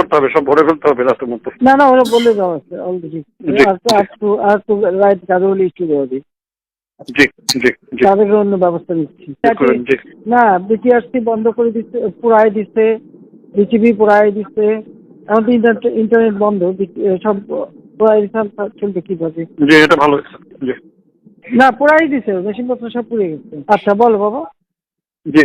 করতে হবে সব ভরে ফেলতে হবে মধ্যে। না না ওরা বলে দেওয়া আছে অলরেডি। আর আর রাইট দেওয়া দিই তাদেরকে অন্য ব্যবস্থা নিচ্ছি। না বিটিআরসি বন্ধ করে দিচ্ছে পুরাই দিচ্ছে বিটিভি পুরাই দিচ্ছে এখন তো ইন্টারনেট ইন্টারনেট বন্ধ সব পুরাই দিচ্ছে চলবে কীভাবে? এটা ভালো না পুরাই দিচ্ছে মেশিনপত্র সব পুড়ে গেছে। আচ্ছা বলো বাবা। জি।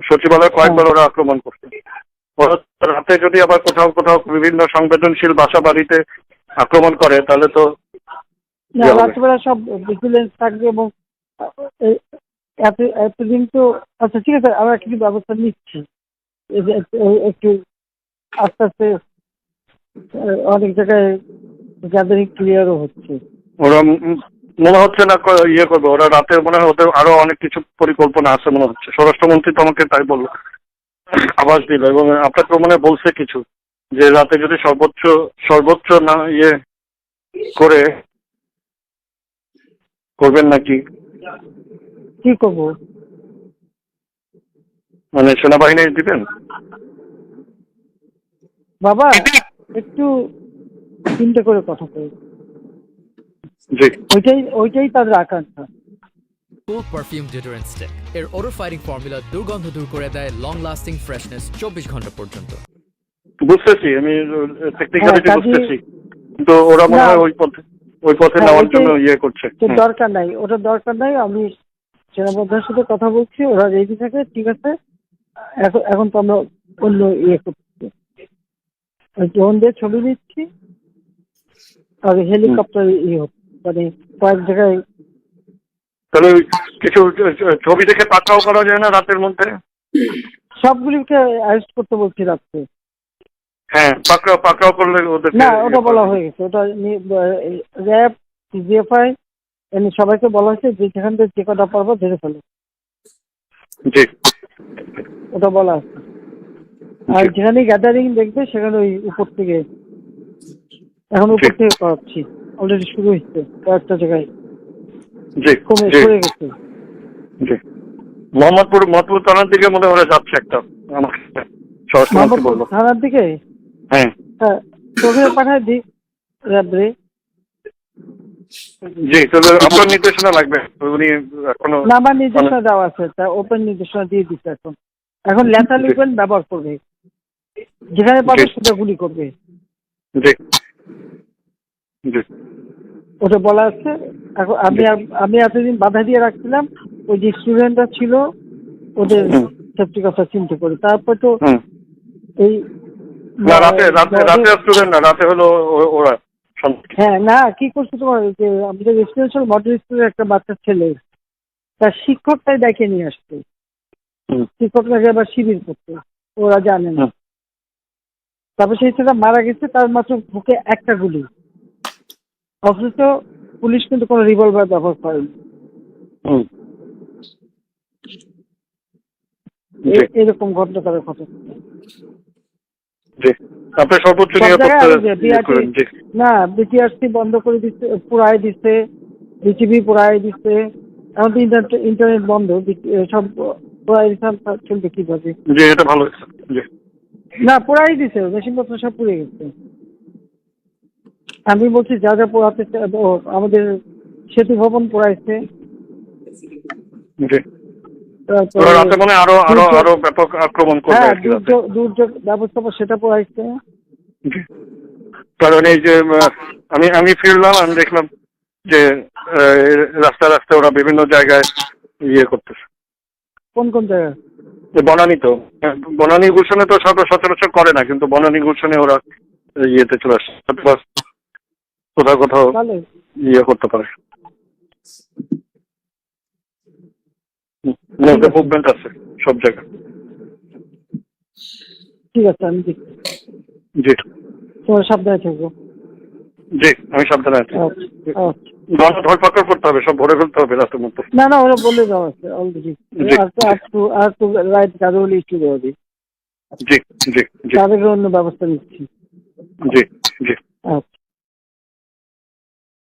সচিবালয় কয়েকবার ওরা আক্রমণ করছে। ওরা রাতে যদি আবার কোথাও কোথাও বিভিন্ন সংবেদনশীল বাসা বাড়িতে আক্রমণ করে তাহলে তো রাত্রিবেলা সব ভিজিলেন্স থাকবে এবং এত এতদিন তো আচ্ছা ঠিক আছে আমরা কিছু ব্যবস্থা নিচ্ছি। একটু- আস্তে আস্তে অনেক জায়গায় গ্যাদারিং ক্লিয়ারও হচ্ছে। ওরা মনে হচ্ছে না ইয়ে করবে। ওরা রাতে মনে হয় ওদের আরও অনেক কিছু পরিকল্পনা আছে মনে হচ্ছে। স্বরাষ্ট্রমন্ত্রী তো আমাকে তাই বলল। আভাস দিল এবং আপনাকে মনে বলছে কিছু যে রাতে যদি সর্বোচ্চ সর্বোচ্চ না ইয়ে করে করবেন নাকি? কি করব? মানে সেনাবাহিনী দিবেন? বাবা একটু চিন্তা করে কথা কই। জি ওইটাই ওইটাই তাদের আকাঙ্ক্ষা। কুল পারফিউম ডিওডোরেন্ট স্টিক এর ওডর ফাইটিং ফর্মুলা দুর্গন্ধ দূর করে দেয় লং লাস্টিং ফ্রেশনেস চব্বিশ ঘণ্টা পর্যন্ত। বুঝতেছি আমি টেকনিক্যালিটি বুঝতেছি। কিন্তু ওরা মনে হয় ওই পথে ওই পথে হ্যাঁ, নেওয়ার জন্য ইয়ে করছে। তো দরকার নাই ওটা দরকার নাই আমি সেনাবাহিনীর সাথে কথা বলছি ওরা রেডি থাকে ঠিক আছে। এখন এখন তো আমরা অন্য ইয়ে করছি। ড্রোন দিয়ে ছবি নিচ্ছি আর হেলিকপ্টার ইয়ে হচ্ছে। মানে কয়েক জায়গায় তাহলে ওই কিছু ছবি দেখে পাঠাও করা যায় না রাতের মধ্যে? সবগুলিকে অ্যারেস্ট করতে বলছি রাত্রে। হ্যাঁ পাকড়াও পাকড়াও করলে ওদের না ওটা বলা হয়ে গেছে। ওটা র্যাব সিজিএফআই এমনি সবাইকে বলা হয়েছে যে যেখান থেকে যে কটা পারব ধরে ফেলো। জি। ওটা বলা আছে আর। যেখানে গ্যাদারিং দেখবে সেখানে ওই উপর থেকে এখন উপর থেকে করাচ্ছি। অলরেডি শুরু হয়েছে কয়েকটা জায়গায়। জি কমে সরে গেছে। জি। মোহাম্মদপুর মোহাম্মদপুর থানার দিকে মনে হয় যাচ্ছে একটা। আমাকে স্বরাষ্ট্রমন্ত্রী বলল। থানার দিকে? হ্যাঁ। হ্যাঁ তোকে পাঠায় দি র্যাবরে জি আপনার নির্দেশনা লাগবে। উনি এখনও না আমার নির্দেশনা দেওয়া আছে। তা ওপেন নির্দেশনা দিয়ে দিচ্ছে এখন। লিখবেন ব্যবহার করবে। যেখানে পাবে সেটা গুলি করবে। জি। জি। ওটা বলা আছে এখন আমি আমি এতদিন বাধা দিয়ে রাখছিলাম ওই যে স্টুডেন্টরা ছিল ওদের। সেফটি কথা চিন্তা করে। তারপর তো এই না রাতে রাতে রাতে স্টুডেন্ট না রাতে হলো ওরা হ্যাঁ না কি করছে তোমার যে আমাদের রেসিডেন্সিয়াল মডেল স্কুলের একটা বাচ্চা ছেলে। তার শিক্ষকটাই ডেকে নিয়ে আসতো হুম। শিক্ষকটাকে আবার শিবির করতো। ওরা জানে না। তারপর সেই ছেলেটা মারা গেছে তার মাত্র বুকে একটা গুলি। অথচ পুলিশ কিন্তু কোনো রিভলভার ব্যবহার করেনি। এরকম ঘটনা তাদের ঘটে। সর্বোচ্চ না বিটিআরসি বন্ধ করে দিচ্ছে পুরাই দিচ্ছে বিটিভি পুরাই দিচ্ছে এখন তো ইন্টারনেট বন্ধ সব পুরাই দিচ্ছে চলবে কীভাবে? এটা ভালো না পুরাই দিচ্ছে মেশিনপত্র সব পুড়ে গেছে। আমি বলছি যা যা পড়াতে আমাদের সেতু ভবন পোড়াইছে রাতে মানে আরও আরও আরও ব্যাপক আক্রমণ করবে হ্যাঁ দুর্যোগ ব্যবস্থাপনা সেটা পোড়াইছে। কারণ এই যে আমি আমি ফিরলাম আমি দেখলাম যে আহ, রাস্তা রাস্তায় ওরা বিভিন্ন জায়গায় ইয়ে করতেছে। কোন কোন জায়গায়? বনানি তো। আহ, বনানি গুলশনে তো সব সচরাচর করে না কিন্তু বনানি গুলশনে ওরা ইয়েতে চলে আসছে কোথাও কোথাও ইয়ে করতে পারে। মুভমেন্ট আছে সব জায়গায়। ঠিক আছে আমি দেখছি। জি। তোমার সাবধানে থেকো জি আমি সাবধানে আছি। আচ্ছা আচ্ছা। ধরপাকড় করতে হবে সব ভরে ফেলতে হবে রাতের মধ্যে। না না ওরা বলে দেওয়া আছে অলরেডি আর তো আর তো রাইট দেওয়া দিই। জি জি জি। তাদেরকে অন্য ব্যবস্থা নিচ্ছি। জি জি। আচ্ছা।